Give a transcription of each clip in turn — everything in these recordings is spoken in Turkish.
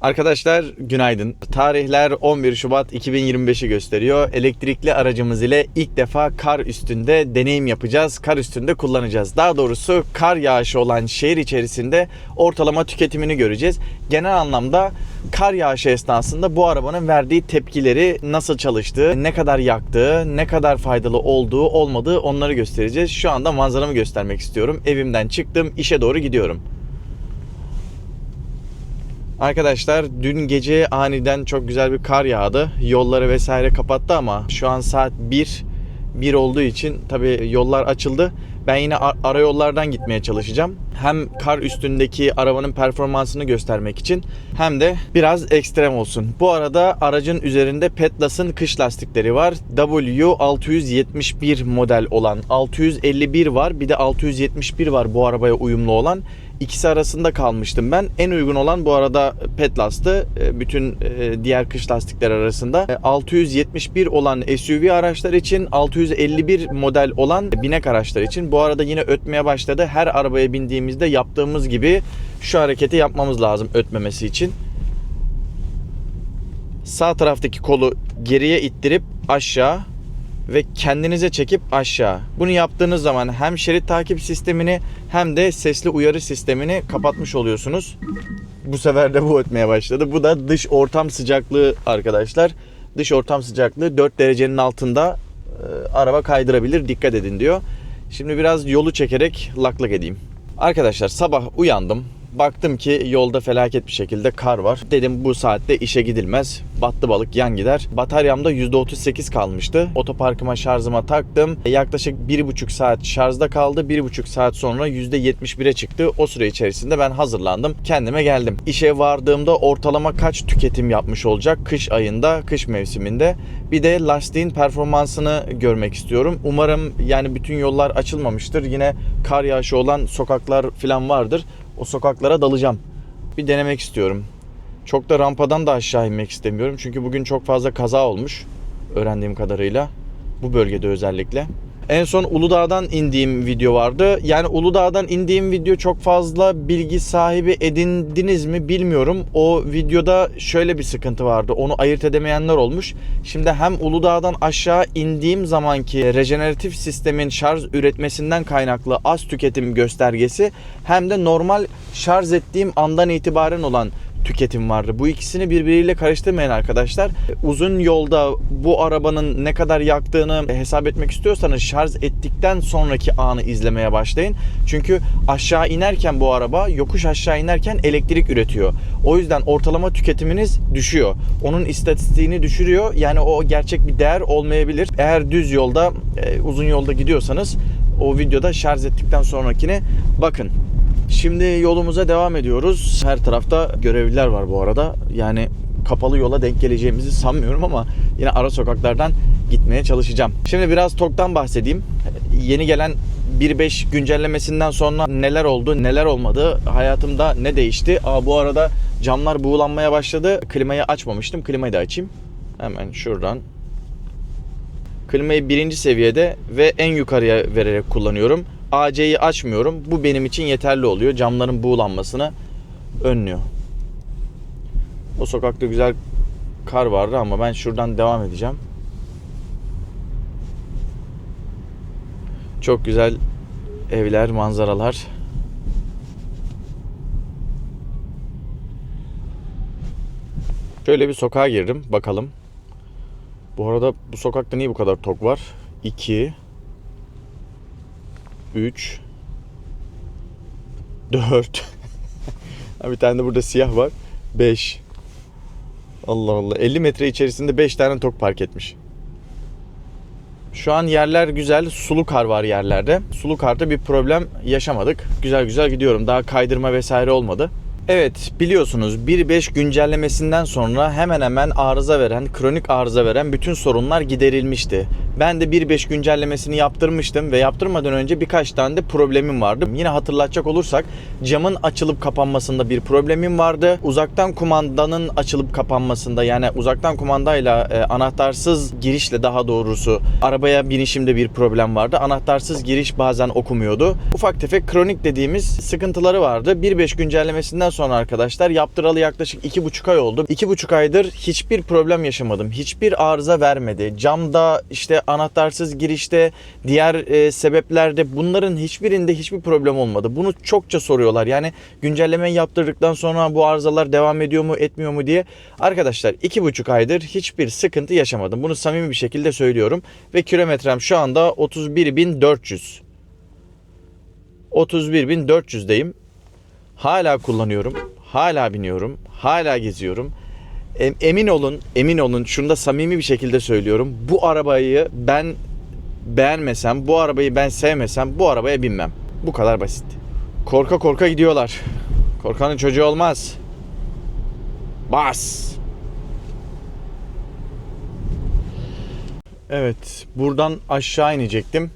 Arkadaşlar günaydın. Tarihler 11 Şubat 2025'i gösteriyor. Elektrikli aracımız ile ilk defa kar üstünde deneyim yapacağız. Kar üstünde kullanacağız. Daha doğrusu kar yağışı olan şehir içerisinde ortalama tüketimini göreceğiz. Genel anlamda kar yağışı esnasında bu arabanın verdiği tepkileri nasıl çalıştığı, ne kadar yaktığı, ne kadar faydalı olduğu, olmadığı onları göstereceğiz. Şu anda manzaramı göstermek istiyorum. Evimden çıktım, işe doğru gidiyorum. Arkadaşlar dün gece aniden çok güzel bir kar yağdı. Yolları vesaire kapattı ama şu an saat 1 1 olduğu için tabi yollar açıldı. Ben yine ar- ara yollardan gitmeye çalışacağım. Hem kar üstündeki arabanın performansını göstermek için hem de biraz ekstrem olsun. Bu arada aracın üzerinde Petlas'ın kış lastikleri var. W671 model olan 651 var. Bir de 671 var bu arabaya uyumlu olan. İkisi arasında kalmıştım ben. En uygun olan bu arada Petlas'tı. E, Bütün e, diğer kış lastikler arasında. E, 671 olan SUV araçlar için, 651 model olan binek araçlar için. Bu arada yine ötmeye başladı. Her arabaya bindiğimizde yaptığımız gibi şu hareketi yapmamız lazım ötmemesi için. Sağ taraftaki kolu geriye ittirip aşağı ve kendinize çekip aşağı. Bunu yaptığınız zaman hem şerit takip sistemini hem de sesli uyarı sistemini kapatmış oluyorsunuz. Bu sefer de bu ötmeye başladı. Bu da dış ortam sıcaklığı arkadaşlar. Dış ortam sıcaklığı 4 derecenin altında e, araba kaydırabilir. Dikkat edin diyor. Şimdi biraz yolu çekerek laklak edeyim. Arkadaşlar sabah uyandım. Baktım ki yolda felaket bir şekilde kar var. Dedim bu saatte işe gidilmez. Battı balık yan gider. Bataryamda %38 kalmıştı. Otoparkıma şarjıma taktım. Yaklaşık 1,5 saat şarjda kaldı. 1,5 saat sonra %71'e çıktı. O süre içerisinde ben hazırlandım. Kendime geldim. İşe vardığımda ortalama kaç tüketim yapmış olacak kış ayında, kış mevsiminde. Bir de lastiğin performansını görmek istiyorum. Umarım yani bütün yollar açılmamıştır. Yine kar yağışı olan sokaklar falan vardır. O sokaklara dalacağım. Bir denemek istiyorum. Çok da rampadan da aşağı inmek istemiyorum. Çünkü bugün çok fazla kaza olmuş. Öğrendiğim kadarıyla. Bu bölgede özellikle. En son Uludağ'dan indiğim video vardı. Yani Uludağ'dan indiğim video çok fazla bilgi sahibi edindiniz mi bilmiyorum. O videoda şöyle bir sıkıntı vardı. Onu ayırt edemeyenler olmuş. Şimdi hem Uludağ'dan aşağı indiğim zamanki rejeneratif sistemin şarj üretmesinden kaynaklı az tüketim göstergesi hem de normal şarj ettiğim andan itibaren olan tüketim vardı. Bu ikisini birbiriyle karıştırmayın arkadaşlar. Uzun yolda bu arabanın ne kadar yaktığını hesap etmek istiyorsanız şarj ettikten sonraki anı izlemeye başlayın. Çünkü aşağı inerken bu araba yokuş aşağı inerken elektrik üretiyor. O yüzden ortalama tüketiminiz düşüyor. Onun istatistiğini düşürüyor. Yani o gerçek bir değer olmayabilir. Eğer düz yolda, e, uzun yolda gidiyorsanız o videoda şarj ettikten sonrakine bakın. Şimdi yolumuza devam ediyoruz. Her tarafta görevliler var bu arada. Yani kapalı yola denk geleceğimizi sanmıyorum ama yine ara sokaklardan gitmeye çalışacağım. Şimdi biraz TOK'tan bahsedeyim. Yeni gelen 1.5 güncellemesinden sonra neler oldu, neler olmadı, hayatımda ne değişti? Aa bu arada camlar buğulanmaya başladı. Klimayı açmamıştım. Klimayı da açayım. Hemen şuradan. Klimayı birinci seviyede ve en yukarıya vererek kullanıyorum. AC'yi açmıyorum. Bu benim için yeterli oluyor. Camların buğulanmasını önlüyor. O sokakta güzel kar vardı ama ben şuradan devam edeceğim. Çok güzel evler, manzaralar. Şöyle bir sokağa girdim. Bakalım. Bu arada bu sokakta niye bu kadar tok var? 2 3 4 Bir tane de burada siyah var. 5 Allah Allah. 50 metre içerisinde 5 tane tok park etmiş. Şu an yerler güzel. Sulu kar var yerlerde. Sulu karda bir problem yaşamadık. Güzel güzel gidiyorum. Daha kaydırma vesaire olmadı. Evet biliyorsunuz 1.5 güncellemesinden sonra hemen hemen arıza veren, kronik arıza veren bütün sorunlar giderilmişti. Ben de 1.5 güncellemesini yaptırmıştım ve yaptırmadan önce birkaç tane de problemim vardı. Yine hatırlatacak olursak camın açılıp kapanmasında bir problemim vardı. Uzaktan kumandanın açılıp kapanmasında yani uzaktan kumandayla e, anahtarsız girişle daha doğrusu arabaya binişimde bir problem vardı. Anahtarsız giriş bazen okumuyordu. Ufak tefek kronik dediğimiz sıkıntıları vardı. 1.5 güncellemesinden sonra sonra arkadaşlar yaptıralı yaklaşık iki buçuk ay oldu. İki buçuk aydır hiçbir problem yaşamadım. Hiçbir arıza vermedi. Camda işte anahtarsız girişte diğer e, sebeplerde bunların hiçbirinde hiçbir problem olmadı. Bunu çokça soruyorlar. Yani güncelleme yaptırdıktan sonra bu arızalar devam ediyor mu etmiyor mu diye. Arkadaşlar iki buçuk aydır hiçbir sıkıntı yaşamadım. Bunu samimi bir şekilde söylüyorum. Ve kilometrem şu anda 31.400. 31.400'deyim. Hala kullanıyorum. Hala biniyorum. Hala geziyorum. Em- Emin olun, emin olun şunu da samimi bir şekilde söylüyorum. Bu arabayı ben beğenmesem, bu arabayı ben sevmesem bu arabaya binmem. Bu kadar basit. Korka korka gidiyorlar. Korkanın çocuğu olmaz. Bas. Evet, buradan aşağı inecektim.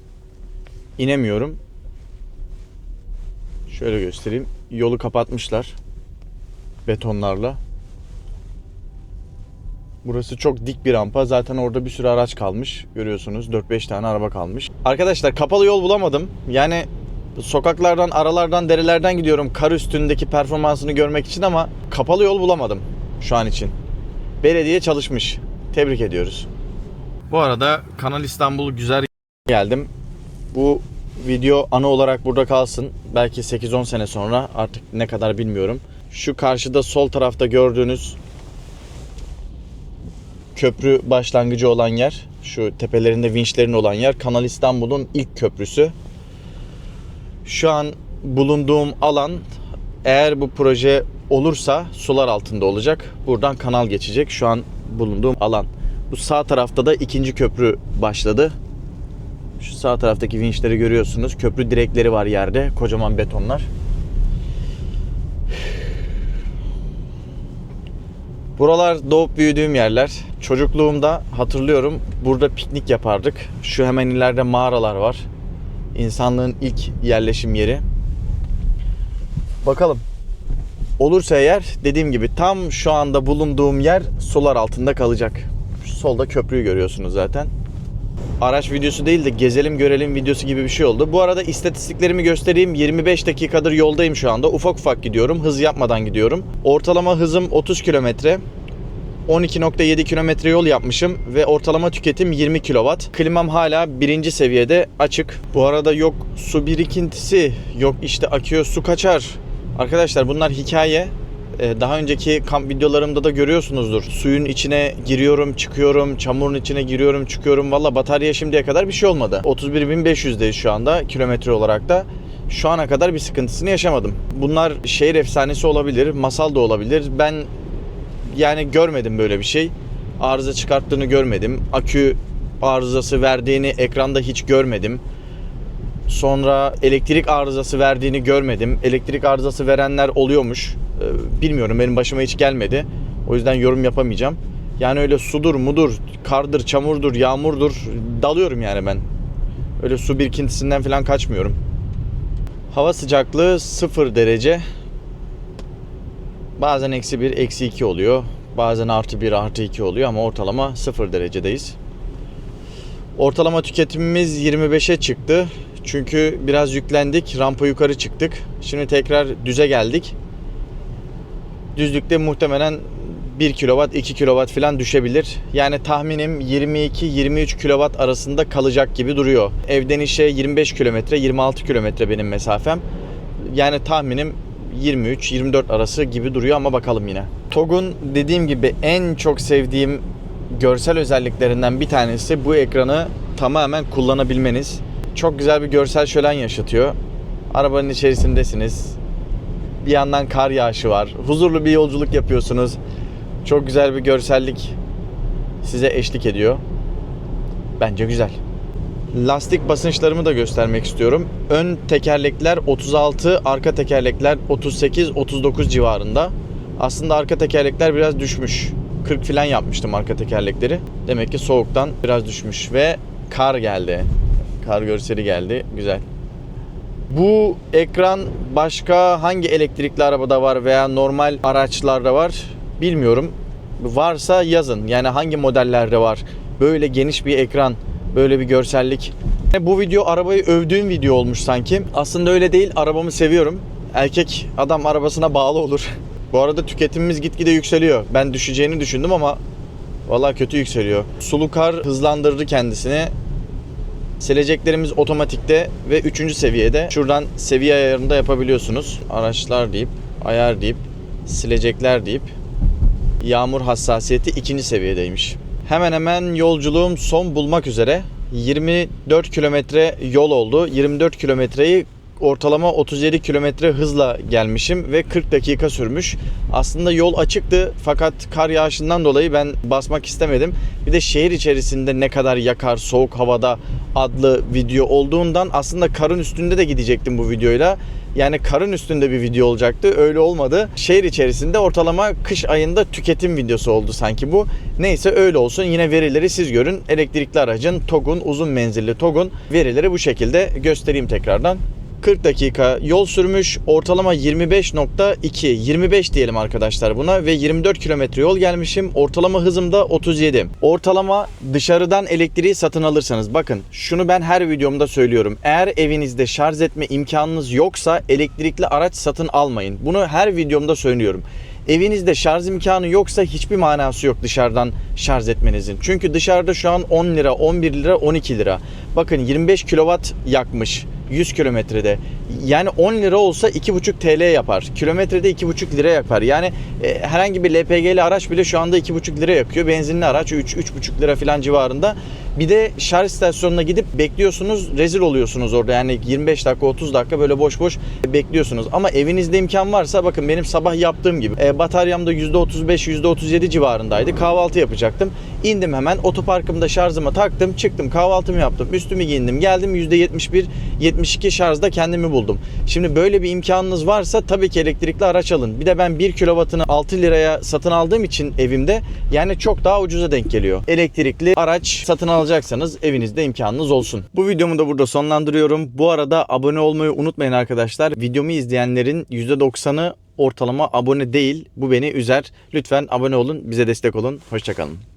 İnemiyorum. Şöyle göstereyim. Yolu kapatmışlar. Betonlarla. Burası çok dik bir rampa. Zaten orada bir sürü araç kalmış. Görüyorsunuz 4-5 tane araba kalmış. Arkadaşlar kapalı yol bulamadım. Yani sokaklardan, aralardan, derelerden gidiyorum kar üstündeki performansını görmek için ama kapalı yol bulamadım şu an için. Belediye çalışmış. Tebrik ediyoruz. Bu arada Kanal İstanbul güzel geldim. Bu video anı olarak burada kalsın. Belki 8-10 sene sonra artık ne kadar bilmiyorum. Şu karşıda sol tarafta gördüğünüz köprü başlangıcı olan yer, şu tepelerinde vinçlerin olan yer Kanal İstanbul'un ilk köprüsü. Şu an bulunduğum alan eğer bu proje olursa sular altında olacak. Buradan kanal geçecek. Şu an bulunduğum alan. Bu sağ tarafta da ikinci köprü başladı. Şu sağ taraftaki vinçleri görüyorsunuz. Köprü direkleri var yerde. Kocaman betonlar. Buralar doğup büyüdüğüm yerler. Çocukluğumda hatırlıyorum burada piknik yapardık. Şu hemen ileride mağaralar var. İnsanlığın ilk yerleşim yeri. Bakalım. Olursa eğer dediğim gibi tam şu anda bulunduğum yer sular altında kalacak. Şu solda köprüyü görüyorsunuz zaten araç videosu değil de gezelim görelim videosu gibi bir şey oldu. Bu arada istatistiklerimi göstereyim. 25 dakikadır yoldayım şu anda. Ufak ufak gidiyorum. Hız yapmadan gidiyorum. Ortalama hızım 30 kilometre. 12.7 kilometre yol yapmışım ve ortalama tüketim 20 kW. Klimam hala birinci seviyede açık. Bu arada yok su birikintisi, yok işte akıyor su kaçar. Arkadaşlar bunlar hikaye. Ee, Daha önceki kamp videolarımda da görüyorsunuzdur. Suyun içine giriyorum, çıkıyorum, çamurun içine giriyorum, çıkıyorum. Valla batarya şimdiye kadar bir şey olmadı. 31.500'deyiz şu anda kilometre olarak da. Şu ana kadar bir sıkıntısını yaşamadım. Bunlar şehir efsanesi olabilir, masal da olabilir. Ben yani görmedim böyle bir şey. Arıza çıkarttığını görmedim. Akü arızası verdiğini ekranda hiç görmedim. Sonra elektrik arızası verdiğini görmedim. Elektrik arızası verenler oluyormuş. Ee, Bilmiyorum benim başıma hiç gelmedi. O yüzden yorum yapamayacağım. Yani öyle sudur, mudur, kardır, çamurdur, yağmurdur dalıyorum yani ben. Öyle su birikintisinden falan kaçmıyorum. Hava sıcaklığı 0 derece. Bazen eksi 1, eksi 2 oluyor. Bazen artı 1, artı 2 oluyor ama ortalama 0 derecedeyiz. Ortalama tüketimimiz 25'e çıktı. Çünkü biraz yüklendik. Rampa yukarı çıktık. Şimdi tekrar düze geldik. Düzlükte muhtemelen 1 kW, 2 kW falan düşebilir. Yani tahminim 22-23 kW arasında kalacak gibi duruyor. Evden işe 25 kilometre, 26 kilometre benim mesafem. Yani tahminim 23-24 arası gibi duruyor ama bakalım yine. TOG'un dediğim gibi en çok sevdiğim görsel özelliklerinden bir tanesi bu ekranı tamamen kullanabilmeniz. Çok güzel bir görsel şölen yaşatıyor. Arabanın içerisindesiniz. Bir yandan kar yağışı var. Huzurlu bir yolculuk yapıyorsunuz. Çok güzel bir görsellik size eşlik ediyor. Bence güzel. Lastik basınçlarımı da göstermek istiyorum. Ön tekerlekler 36, arka tekerlekler 38-39 civarında. Aslında arka tekerlekler biraz düşmüş. 40 falan yapmıştım arka tekerlekleri. Demek ki soğuktan biraz düşmüş ve kar geldi. Kar görseli geldi. Güzel. Bu ekran başka hangi elektrikli arabada var veya normal araçlarda var bilmiyorum. Varsa yazın. Yani hangi modellerde var? Böyle geniş bir ekran, böyle bir görsellik. Bu video arabayı övdüğüm video olmuş sanki. Aslında öyle değil. Arabamı seviyorum. Erkek adam arabasına bağlı olur. Bu arada tüketimimiz gitgide yükseliyor. Ben düşeceğini düşündüm ama vallahi kötü yükseliyor. Sulu kar hızlandırdı kendisini. Sileceklerimiz otomatikte ve 3. seviyede. Şuradan seviye ayarında yapabiliyorsunuz. Araçlar deyip, ayar deyip, silecekler deyip yağmur hassasiyeti ikinci seviyedeymiş. Hemen hemen yolculuğum son bulmak üzere. 24 kilometre yol oldu. 24 kilometreyi ortalama 37 kilometre hızla gelmişim ve 40 dakika sürmüş. Aslında yol açıktı fakat kar yağışından dolayı ben basmak istemedim. Bir de şehir içerisinde ne kadar yakar soğuk havada adlı video olduğundan aslında karın üstünde de gidecektim bu videoyla. Yani karın üstünde bir video olacaktı. Öyle olmadı. Şehir içerisinde ortalama kış ayında tüketim videosu oldu sanki bu. Neyse öyle olsun. Yine verileri siz görün. Elektrikli aracın TOG'un uzun menzilli TOG'un verileri bu şekilde göstereyim tekrardan. 40 dakika yol sürmüş. Ortalama 25.2 25 diyelim arkadaşlar buna ve 24 kilometre yol gelmişim. Ortalama hızım da 37. Ortalama dışarıdan elektriği satın alırsanız bakın şunu ben her videomda söylüyorum. Eğer evinizde şarj etme imkanınız yoksa elektrikli araç satın almayın. Bunu her videomda söylüyorum. Evinizde şarj imkanı yoksa hiçbir manası yok dışarıdan şarj etmenizin. Çünkü dışarıda şu an 10 lira, 11 lira, 12 lira. Bakın 25 kilowatt yakmış 100 kilometrede. Yani 10 lira olsa 2,5 TL yapar. Kilometrede 2,5 lira yapar. Yani e, herhangi bir LPG'li araç bile şu anda 2,5 lira yakıyor. Benzinli araç 3 3,5 lira falan civarında. Bir de şarj istasyonuna gidip bekliyorsunuz, rezil oluyorsunuz orada. Yani 25 dakika, 30 dakika böyle boş boş bekliyorsunuz. Ama evinizde imkan varsa bakın benim sabah yaptığım gibi e, bataryam da %35, %37 civarındaydı. Kahvaltı yapacaktım. İndim hemen otoparkımda şarjıma taktım, çıktım, kahvaltımı yaptım, üstümü giyindim, geldim %71, 72 şarjda kendimi buldum. Şimdi böyle bir imkanınız varsa tabii ki elektrikli araç alın. Bir de ben 1 kilovatını 6 liraya satın aldığım için evimde yani çok daha ucuza denk geliyor. Elektrikli araç satın alacaksanız evinizde imkanınız olsun. Bu videomu da burada sonlandırıyorum. Bu arada abone olmayı unutmayın arkadaşlar. Videomu izleyenlerin %90'ı ortalama abone değil. Bu beni üzer. Lütfen abone olun, bize destek olun. Hoşçakalın.